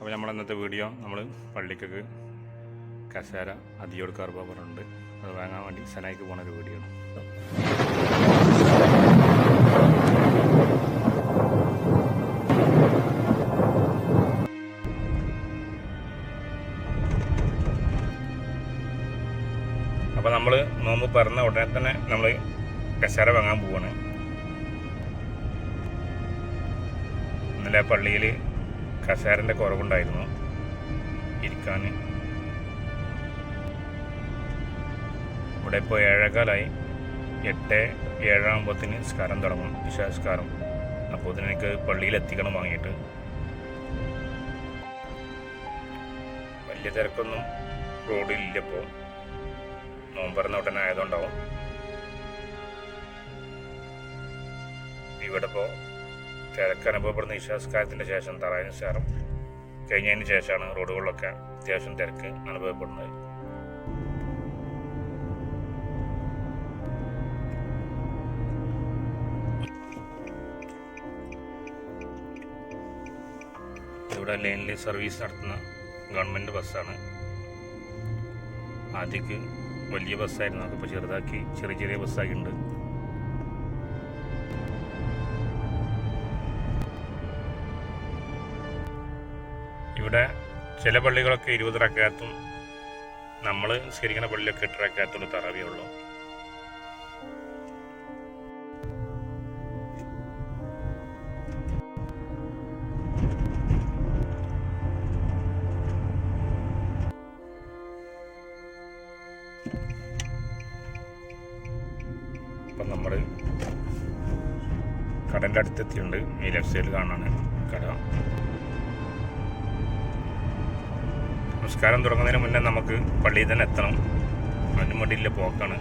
അപ്പോൾ നമ്മൾ ഇന്നത്തെ വീഡിയോ നമ്മൾ പള്ളിക്കൊക്കെ കസേര അതിയോട് കറുപ പറഞ്ഞിട്ടുണ്ട് അത് വാങ്ങാൻ വേണ്ടി സനായിക്ക് പോണ ഒരു വീഡിയോ അപ്പോൾ നമ്മൾ നോമ്പ് പറഞ്ഞ ഉടനെ തന്നെ നമ്മൾ കസേര വാങ്ങാൻ പോവാണ്. ഇന്നലെ പള്ളിയിൽ കസേരന്റെ കുറവുണ്ടായിരുന്നു. ഇരിക്കാൻ. ഇവിടെ ഇപ്പോൾ ഏഴേക്കാലായി എട്ട് ഏഴാകുമ്പോഴത്തേന് സ്കാരം തുടങ്ങും. വിശാസ്കാരം അപ്പോൾ എനിക്ക് പള്ളിയിൽ എത്തിക്കണം വാങ്ങിയിട്ട്. വലിയ തിരക്കൊന്നും റോഡിലില്ല ഇപ്പോൾ നോമ്പറന്ന ഉടനെ ആയതുകൊണ്ടാവും. ഇവിടെ ഇപ്പോൾ തിരക്ക് അനുഭവപ്പെടുന്ന വിശ്വാസക്കാരത്തിന്റെ ശേഷം തറായ ശേഷം കഴിഞ്ഞതിന് ശേഷമാണ് റോഡുകളിലൊക്കെ അത്യാവശ്യം തിരക്ക് അനുഭവപ്പെടുന്നത്. ഇവിടെ ലൈനിൽ സർവീസ് നടത്തുന്ന ഗവൺമെന്റ് ബസ്സാണ്. ആദ്യക്ക് വലിയ ബസ്സായിരുന്നു. അതിപ്പോൾ ചെറുതാക്കി ചെറിയ ചെറിയ ബസ്സാക്കിയിട്ടുണ്ട്. ഇവിടെ ചില പള്ളികളൊക്കെ ഇരുപത് റക്കാത്തും നമ്മൾ സ്വീകരിക്കുന്ന പള്ളിയൊക്കെ എട്ട് റക്കാത്തുള്ള തറവിയുള്ളൂ അപ്പം നമ്മൾ കടന്റെ അടുത്തെത്തിയിട്ടുണ്ട്. ഈ ലെഫ്റ്റ് സൈഡിൽ കാണാണ് കട. നമസ്കാരം തുടങ്ങുന്നതിന് മുന്നേ നമുക്ക് പള്ളിയിൽ തന്നെ എത്തണം. അതിന് പോക്കാണ്.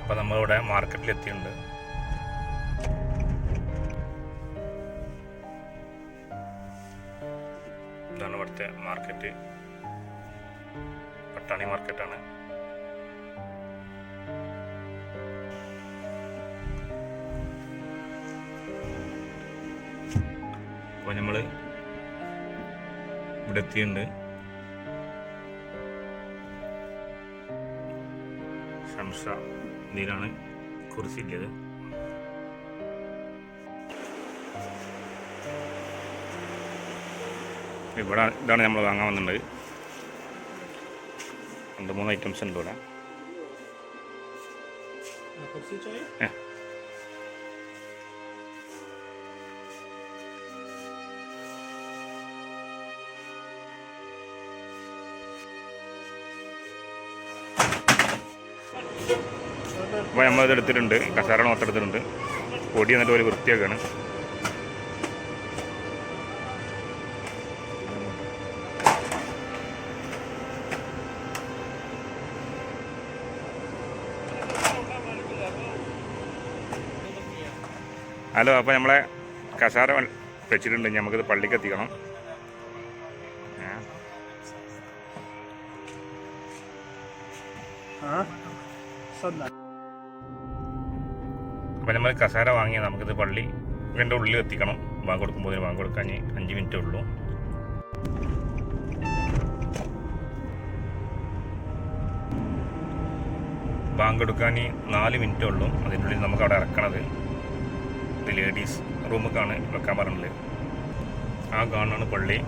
അപ്പം നമ്മളിവിടെ മാർക്കറ്റിൽ എത്തിയിട്ടുണ്ട്. ഇതാണ് ഇവിടുത്തെ മാർക്കറ്റ് പട്ടാണി മാർക്കറ്റാണ് അപ്പോൾ നമ്മൾ ഇവിടെ എത്തിയിട്ടുണ്ട്. ഷംഷ ഇതിലാണ് കുറിച്ചില്ലത് ഇവിടെ ഇതാണ് നമ്മൾ വാങ്ങാൻ വന്നിട്ടുണ്ട് രണ്ട് മൂന്ന് ഐറ്റംസ് ഉണ്ട് ഇവിടെ. അപ്പോൾ നമ്മൾ എടുത്തിട്ടുണ്ട്. കസാര നോത്തെടുത്തിട്ടുണ്ട് പൊടി എന്നിട്ട് ഒരു വൃത്തിയാക്കാണ്. ഹലോ അപ്പോൾ നമ്മളെ കസാര വെച്ചിട്ടുണ്ട്. നമുക്കിത് പള്ളിക്ക് എത്തിക്കണം. അപ്പോൾ നമ്മൾ കസാര വാങ്ങിയാൽ നമുക്കിത് പള്ളി ഇതിന്റെ ഉള്ളിൽ എത്തിക്കണം. വാങ്ങി കൊടുക്കുമ്പോൾ വാങ്ങി കൊടുക്കാൻ അഞ്ച് മിനിറ്റേ ഉള്ളൂ. ബാങ്ക് എടുക്കാൻ നാല് മിനിറ്റ് ഉള്ളൂ. അതിനുള്ളിൽ നമുക്ക് അവിടെ ഇറക്കണത്. ഇത് ലേഡീസ് റൂമൊക്കെയാണ് വെക്കാൻ പറഞ്ഞത്. ആ കാണാണ് പള്ളി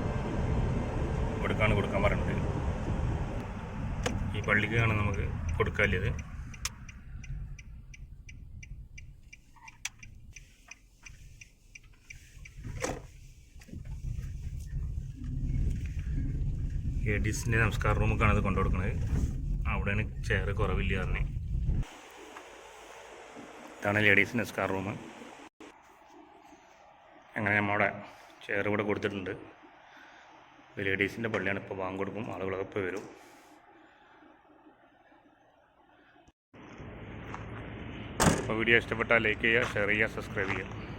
ഇവിടേക്കാണ് കൊടുക്കാൻ പറഞ്ഞത്. ഈ പള്ളിക്കാണ് നമുക്ക് കൊടുക്കാനില്ലത് ലേഡീസിന്റെ നമസ്കാര റൂമൊക്കെയാണ് ഇത് കൊണ്ടു കൊടുക്കുന്നത് അവിടെയാണ് ചെയർ കുറവില്ല പറഞ്ഞ്. ഇതാണ് ലേഡീസ് നമസ്കാര റൂം അങ്ങനെ നമ്മുടെ ചെയർ ഇവിടെ കൊടുത്തിട്ടുണ്ട്. ലേഡീസിന്റെ പള്ളിയാണ്. ഇപ്പോൾ വാങ്ങി കൊടുക്കും. ആളുകളൊക്കെ ഇപ്പോൾ വരും. അപ്പോൾ വീഡിയോ ഇഷ്ടപ്പെട്ടാൽ ലൈക്ക് ചെയ്യുക ഷെയർ ചെയ്യുക സബ്സ്ക്രൈബ് ചെയ്യുക.